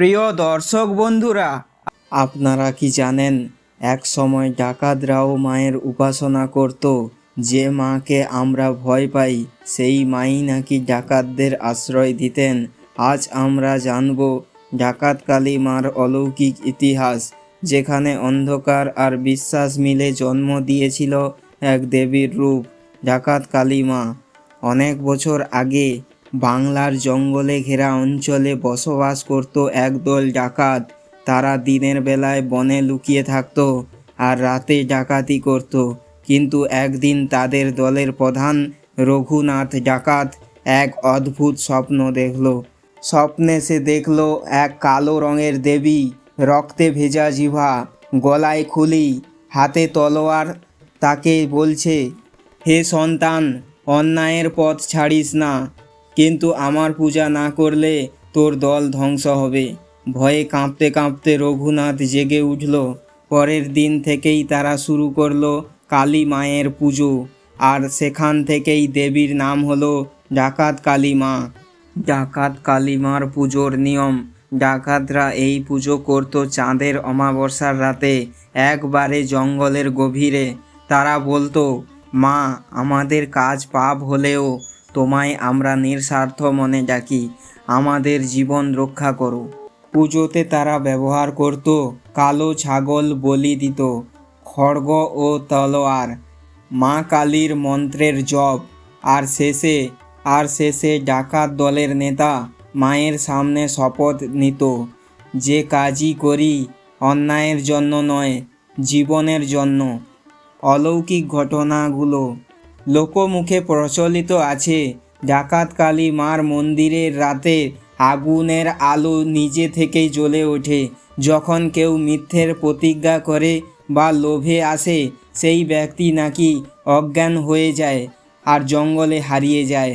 প্রিয় দর্শক বন্ধুরা, আপনারা কি জানেন, এক সময় ডাকাতরাও মায়ের উপাসনা করত। যে মাকে আমরা ভয় পাই, সেই মাই নাকি ডাকাতদের আশ্রয় দিতেন। আজ আমরা জানব ডাকাত কালী মার অলৌকিক ইতিহাস, যেখানে অন্ধকার আর বিশ্বাস মিলে জন্ম দিয়েছিল এক দেবীর রূপ ডাকাত কালী মা। অনেক বছর আগে বাংলার জঙ্গলে ঘেরা অঞ্চলে বসবাস করত একদল ডাকাত। তারা দিনের বেলায় বনে লুকিয়ে থাকত আর রাতে ডাকাতি করত। কিন্তু একদিন তাদের দলের প্রধান রঘুনাথ ডাকাত এক অদ্ভুত স্বপ্ন দেখল। স্বপ্নে সে দেখল এক কালো রঙের দেবী, রক্তে ভেজা জিভা গলায় খুলি, হাতে তলোয়ার, তাকে বলছে, হে সন্তান, অন্যায়ের পথ ছাড়িস না। কিন্তু আমার পূজা না করলে তোর দল ধ্বংস হবে। ভয়ে কাঁপতে কাঁপতে রঘুনাথ জেগে উঠল। পরের দিন থেকেই তারা শুরু করল কালী মায়ের পুজো। আর সেখান থেকেই দেবীর নাম হলো ডাকাত কালী মা। ডাকাত কালী মার পুজোর নিয়ম। ডাকাতরা এই পুজো করত চাঁদের অমাবস্যার রাতে, একবারে জঙ্গলের গভীরে। তারা বলতো, মা, আমাদের কাজ পাপ হলেও তোমায় আমরা নিঃস্বার্থ মনে ডাকি, আমাদের জীবন রক্ষা করো। পুজোতে তারা ব্যবহার করত, কালো ছাগল বলি দিত, খড়গ ও তলোয়ার, মা কালীর মন্ত্রের জপ, আর শেষে আর শেষে ডাকাত দলের নেতা মায়ের সামনে শপথ নিত। যে কাজই করি, অন্যায়ের জন্য নয়, জীবনের জন্য। অলৌকিক ঘটনাগুলো লোকমুখে প্রচলিত আছে। ডাকাত কালী মার মন্দিরের রাতে আগুনের আলো নিজে থেকেই জ্বলে ওঠে। যখন কেউ মিথ্যের প্রতিজ্ঞা করে বা লোভে আসে, সেই ব্যক্তি নাকি অজ্ঞান হয়ে যায় আর জঙ্গলে হারিয়ে যায়।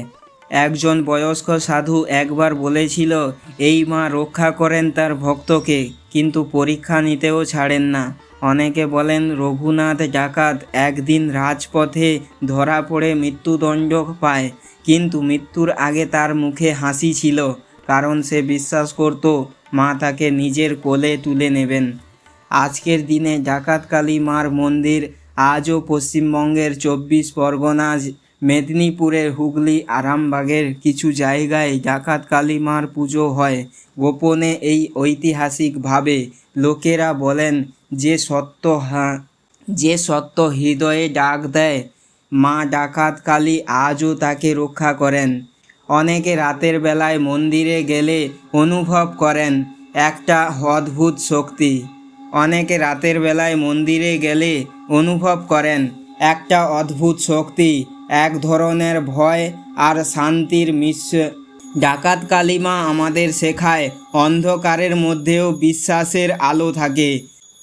একজন বয়স্ক সাধু একবার বলেছিল, এই মা রক্ষা করেন তার ভক্তকে, কিন্তু পরীক্ষা নিতেও ছাড়েন না। অনেকে বলেন রঘুনাথ ডাকাত একদিন রাজপথে ধরা পড়ে মৃত্যুদণ্ড পায়, কিন্তু মৃত্যুর আগে তার মুখে হাসি ছিল, কারণ সে বিশ্বাস করত মা তাকে নিজের কোলে তুলে নেবেন। আজকের দিনে জাকাতকালী মার মন্দির আজও পশ্চিমবঙ্গের চব্বিশ পরগনা মেদিনীপুরের হুগলি, আরামবাগের কিছু জায়গায় ডাকাত কালী মার পুজো হয়। গোপনে এই ঐতিহাসিকভাবে লোকেরা বলেন, যে সত্য যে সত্য হৃদয়ে ডাক দেয়, মা ডাকাত কালী আজও তাকে রক্ষা করেন। অনেকে রাতের বেলায় মন্দিরে গেলে অনুভব করেন, একটা অদ্ভুত শক্তি। অনেকে রাতের বেলায় মন্দিরে গেলে অনুভব করেন, একটা অদ্ভুত শক্তি। এক ধরনের ভয় আর শান্তির মিশ্র। ডাকাত কালিমা আমাদের শেখায়, অন্ধকারের মধ্যেও বিশ্বাসের আলো থাকে।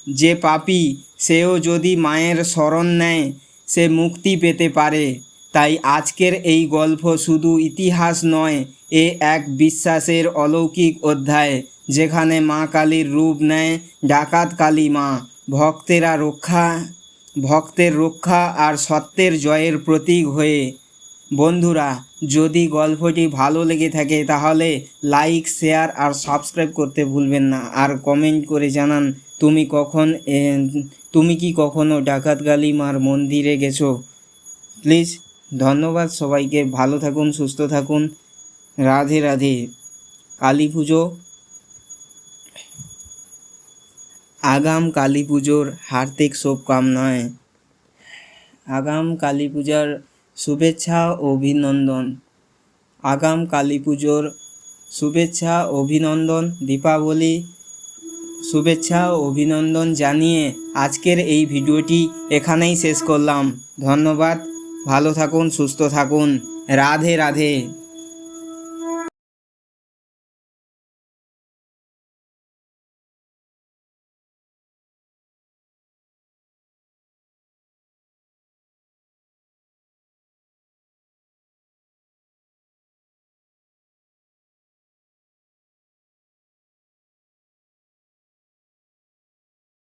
যে পাপী, সেও যদি মায়ের শরণ নেয়, সে মুক্তি পেতে পারে। তাই আজকের এই গল্প শুধু ইতিহাস নয়, এ এক বিশ্বাসের অলৌকিক অধ্যায়, যেখানে মা কালীর রূপ নেয় ডাকাত কালী মা ভক্তেরা রক্ষা ভক্তের রক্ষা আর সত্যের জয়ের প্রতীক হয়ে। বন্ধুরা, যদি গল্পটি ভালো লেগে থাকে, তাহলে লাইক শেয়ার আর সাবস্ক্রাইব করতে ভুলবেন না। আর কমেন্ট করে জানান, তুমি কখন তুমি কি কখনো ডাকাত কালী মার মন্দিরে গেছো? প্লিজ ধন্যবাদ সবাইকে। ভালো থাকুন, সুস্থ থাকুন। রাধে রাধে। কালী পুজো। আগাম কালী পুজোর হার্দিক শুভকামনায়। আগাম কালী পূজার শুভেচ্ছা ও অভিনন্দন। আগাম কালী পুজোর শুভেচ্ছা, অভিনন্দন, দীপাবলি শুভেচ্ছা ও অভিনন্দন জানিয়ে আজকের এই ভিডিওটি এখানেই শেষ করলাম। ধন্যবাদ। ভালো থাকুন, সুস্থ থাকুন। রাধে রাধে।